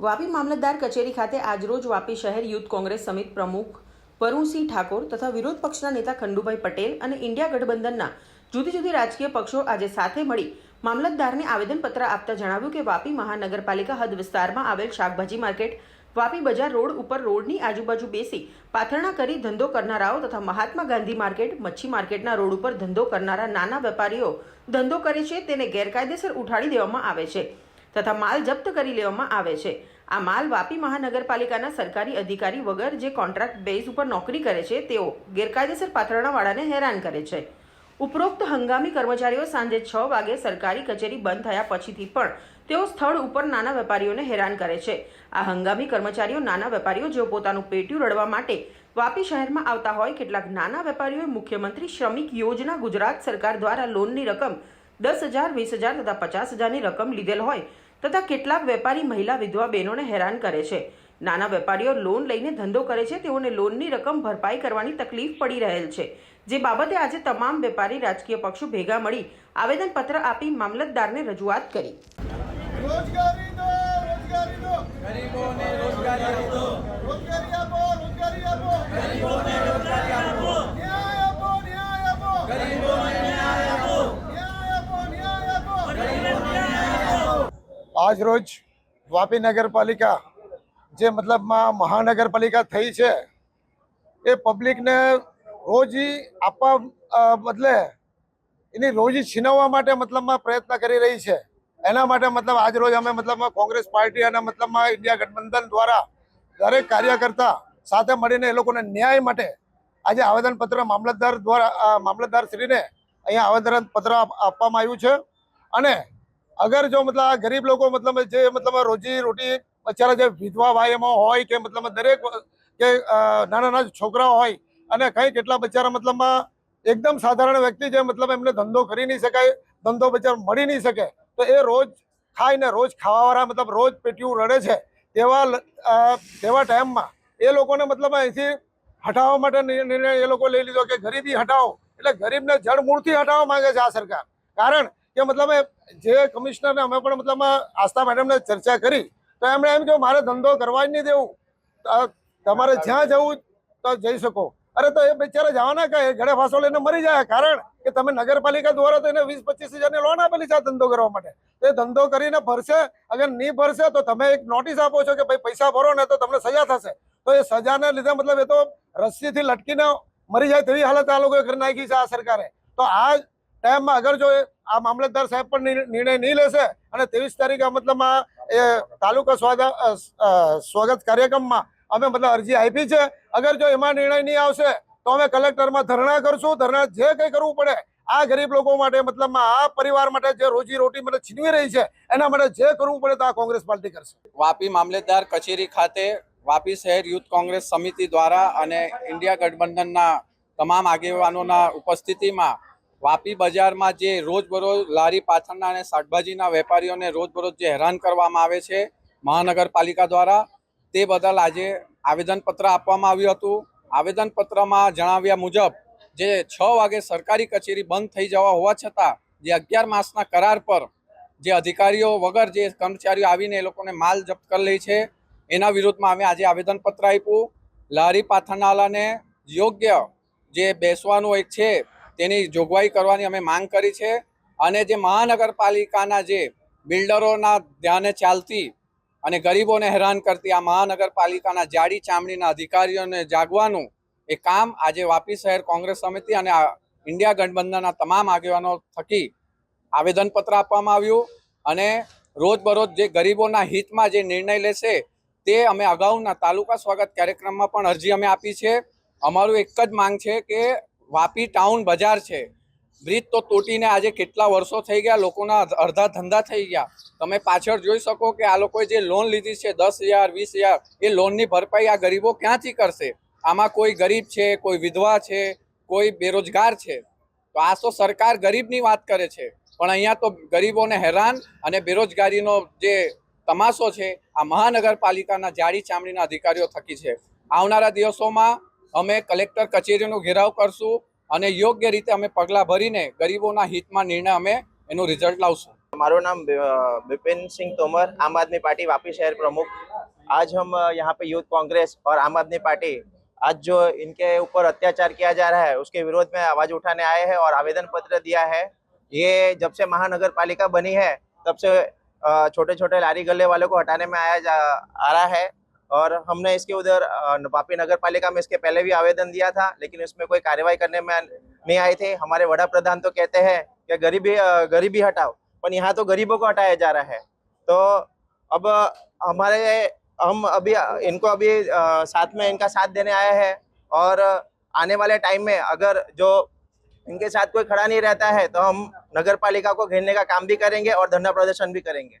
વાપી મામલતદાર કચેરી ખાતે આજરોજ વાપી શહેર યુથ કોંગ્રેસ સમિત પ્રમુખ વરુણસિંહ ઠાકોર તથા વિરોધ પક્ષના નેતા ખંડુભાઈ પટેલ અને ઇન્ડિયા ગઠબંધનના જુદી જુદી રાજકીય પક્ષો આજે સાથે મળી મામલતદારને આવેદનપત્ર આપતા જણાવ્યું કે વાપી મહાનગરપાલિકા હદ વિસ્તારમાં આવેલ શાકભાજી માર્કેટ, વાપી બજાર રોડ ઉપર રોડની આજુબાજુ બેસી પાથરણા કરી ધંધો કરનારાઓ તથા મહાત્મા ગાંધી માર્કેટ, મચ્છી માર્કેટના રોડ ઉપર ધંધો કરનારા નાના વેપારીઓ ધંધો કરે છે તેને ગેરકાયદેસર ઉઠાડી દેવામાં આવે છે. તથા માલ જપ્ત કરી લેવામાં આવે છે. આ માલ વાપી મહાનગરપાલિકાના સરકારી અધિકારી વગર જે કોન્ટ્રાક્ટ બેઝ ઉપર નોકરી કરે છે, તેઓ ગેરકાયદેસર પાથરણાવાળાને હેરાન કરે છે. ઉપરોક્ત હંગામી કર્મચારીઓ સાંજે છ વાગે સરકારી કચેરી બંધ થયા પછીથી પણ તેઓ સ્થળ ઉપર નાના વેપારીઓને હેરાન કરે છે. આ હંગામી કર્મચારીઓ નાના વેપારીઓ જેઓ પોતાનું પેટ્યું રડવા માટે વાપી શહેરમાં આવતા હોય, કેટલાક નાના વેપારીઓએ મુખ્યમંત્રી શ્રમિક યોજના ગુજરાત સરકાર દ્વારા લોનની રકમ દસ હજાર, વીસ હજાર તથા પચાસ હજારની રકમ લીધેલ હોય તથા કેટલાક વેપારી મહિલા વિધવા બહેનોને હેરાન કરે છે. નાના વેપારીઓ લોન લઈને ધંધો કરે છે. તેઓને લોનની રકમ ભરપાઈ કરવાની તકલીફ પડી રહેલ છે. જે બાબતે આજે તમામ વેપારી રાજકીય પક્ષો ભેગા મળી આવેદનપત્ર આપી મામલતદારને રજૂઆત કરી. આજ રોજ વાપી નગરપાલિકા જે મતલબમાં મહાનગરપાલિકા થઈ છે, એ પબ્લિકને રોજી આપવા બદલે એની રોજી છીનવવા માટે મતલબમાં પ્રયત્ન કરી રહી છે. એના માટે મતલબ આજ રોજ અમે મતલબમાં કોંગ્રેસ પાર્ટી અને મતલબમાં ઇન્ડિયા ગઠબંધન દ્વારા દરેક કાર્યકર્તા સાથે મળીને એ લોકોને ન્યાય માટે આજે આવેદનપત્ર મામલતદાર દ્વારા મામલતદારશ્રીને મામલતદાર શ્રીને અહીંયા આવેદનપત્ર આપ- આપવામાં આવ્યું છે. અને અગર જો મતલબ આ ગરીબ લોકો મતલબ જે મતલબ રોજી રોટી બચારા જે વિધવા ભાઈમાં હોય કે મતલબ દરેક કે નાના નાના છોકરાઓ હોય અને કઈ કેટલા બચારા મતલબમાં એકદમ સાધારણ વ્યક્તિ જે મતલબ એમને ધંધો કરી નહીં શકાય, ધંધો બચાર મળી નહીં શકે, તો એ રોજ ખાઈને રોજ ખાવાવાળા મતલબ રોજ પેટીયું રડે છે, તેવા તેવા ટાઈમમાં એ લોકોને મતલબ અહીંથી હટાવવા માટે નિર્ણય એ લોકો લઈ લીધો કે ગરીબી હટાવો, એટલે ગરીબને જળમૂળથી હટાવવા માંગે છે આ સરકાર. કારણ કે મતલબ જે કમિશનરને અમે પણ મતલબ આસ્થા મેડમને ચર્ચા કરી, તો એમણે એમ કે મારે ધંધો કરવા જ નહીં દેવું. તમારે જ્યાં જવું તો જઈ શકો. અરે તો એ બિચારા જવાના કહે ઘરે ફાંસો લઈને મરી જાય, કારણ કે તમે નગરપાલિકા દ્વારા તો એને વીસ પચીસ હજારની લોન આપેલી છે આ ધંધો કરવા માટે. એ ધંધો કરીને ભરશે, અગર નહીં ભરશે તો તમે એક નોટિસ આપો છો કે ભાઈ પૈસા ભરો ને તો તમને સજા થશે. તો એ સજાને લીધે મતલબ એ તો રસ્સીથી લટકીને મરી જાય તેવી હાલત આ લોકોએ કરી નાખી છે આ સરકારે. તો આ ટાઈમમાં અગર જો આ મામલતદાર સાહેબ પણ નિર્ણય નહીં લેશે અને ત્રેવીસ તારીખે મતલબ એ તાલુકા સ્વાગત કાર્યક્રમમાં અમે મતલબ અરજી આપી છે. અગર જો એમાં નિર્ણય નહીં આવશે તો અમે કલેક્ટરમાં ધરણા કરશું. ધરણા જે કંઈ કરવું પડે આ ગરીબ લોકો માટે મતલબમાં આ પરિવાર માટે જે રોજી રોટી મતલબ છીનવી રહી છે એના માટે જે કરવું પડે તો આ કોંગ્રેસ પાર્ટી કરશે. વાપી મામલેદાર કચેરી ખાતે વાપી શહેર યુથ કોંગ્રેસ સમિતિ દ્વારા અને ઇન્ડિયા ગઠબંધનના તમામ આગેવાનોના ઉપસ્થિતિમાં વાપી બજારમાં જે રોજબરોજ લારી પાથરના અને શાકભાજીના વેપારીઓને રોજબરોજ જે હેરાન કરવામાં આવે છે મહાનગરપાલિકા દ્વારા, તે બદલ આજે આવેદનપત્ર આપવામાં આવ્યું હતું. આવેદનપત્રમાં જણાવ્યા મુજબ, જે છ વાગે સરકારી કચેરી બંધ થઈ જવા હોવા છતાં, જે અગિયાર માસના કરાર પર જે અધિકારીઓ વગર જે કર્મચારીઓ આવીને એ લોકોને માલ જપ્ત કરી લે છે, એના વિરોધમાં અમે આજે આવેદનપત્ર આપ્યું. લારી પાથરનાલાને યોગ્ય જે બેસવાનું એક છે તેની જોગવાઈ કરવાની અમે માંગ કરી છે. અને જે મહાનગરપાલિકાના જે બિલ્ડરોના ધ્યાને ચાલતી અને ગરીબોને હેરાન કરતી આ મહાનગરપાલિકાના જાડી ચામડીના અધિકારીઓને જાગવાનું એ કામ આજે વાપી શહેર કોંગ્રેસ સમિતિ અને આ ઇન્ડિયા ગઠબંધનના તમામ આગેવાનો થકી આવેદનપત્ર આપવામાં આવ્યું અને રોજબરોજ જે ગરીબોના હિતમાં જે નિર્ણય લેશે તે અમે અગાઉના તાલુકા સ્વાગત કાર્યક્રમમાં પણ અરજી અમે આપી છે. અમારું એક જ માંગ છે કે વાપી ટાઉન બજાર છે. બ્રિજ તો તૂટીને આજે કેટલા વર્ષો થઈ ગયા, લોકોના અડધા ધંધા થઈ ગયા. તમે પાછળ જોઈ શકો કે આ લોકોએ જે લોન લીધી છે, દસ હજાર, વીસ હજાર, એ લોનની ભરપાઈ આ ગરીબો ક્યાંથી કરશે? આમાં કોઈ ગરીબ છે, કોઈ વિધવા છે, કોઈ બેરોજગાર છે. તો આ તો સરકાર ગરીબની વાત કરે છે. પણ અહીંયા તો ગરીબોને હેરાન અને બેરોજગારીનો જે તમાશો છે, આ મહાનગરપાલિકાના જાડી ચામડીના અધિકારીઓ થકી છે. આવનારા દિવસોમાં અમે કલેક્ટર કચેરીનો ઘેરાવ કરશું અને યોગ્ય રીતે અમે પગલાં ભરીને ગરીબોના હિતમાં નિર્ણય અમે એનું રિઝલ્ટ લાવશું हमारा नाम बि- अ, विपिन सिंह तोमर आम आदमी पार्टी वापी शहर प्रमुख आज हम अ, यहाँ पे यूथ कांग्रेस और आम आदमी पार्टी आज जो इनके ऊपर अत्याचार किया जा रहा है उसके विरोध में आवाज उठाने आए हैं और आवेदन पत्र दिया है ये जब से महानगर पालिका बनी है तब से छोटे छोटे लारी गले वालों को हटाने में आया जा आ रहा है और हमने इसके उधर वापी नगर पालिका में इसके पहले भी आवेदन दिया था, लेकिन इसमें कोई कार्यवाही करने में नहीं आए थे। हमारे वड़ा प्रधान तो कहते हैं कि गरीबी गरीबी हटाओ, पर यहाँ तो गरीबों को हटाया जा रहा है। तो अब हमारे, हम अभी, इनको अभी साथ में इनका साथ देने आए हैं, और आने वाले टाइम में अगर जो इनके साथ कोई खड़ा नहीं रहता है तो हम नगर पालिका को घेरने का काम भी करेंगे और धरना प्रदर्शन भी करेंगे।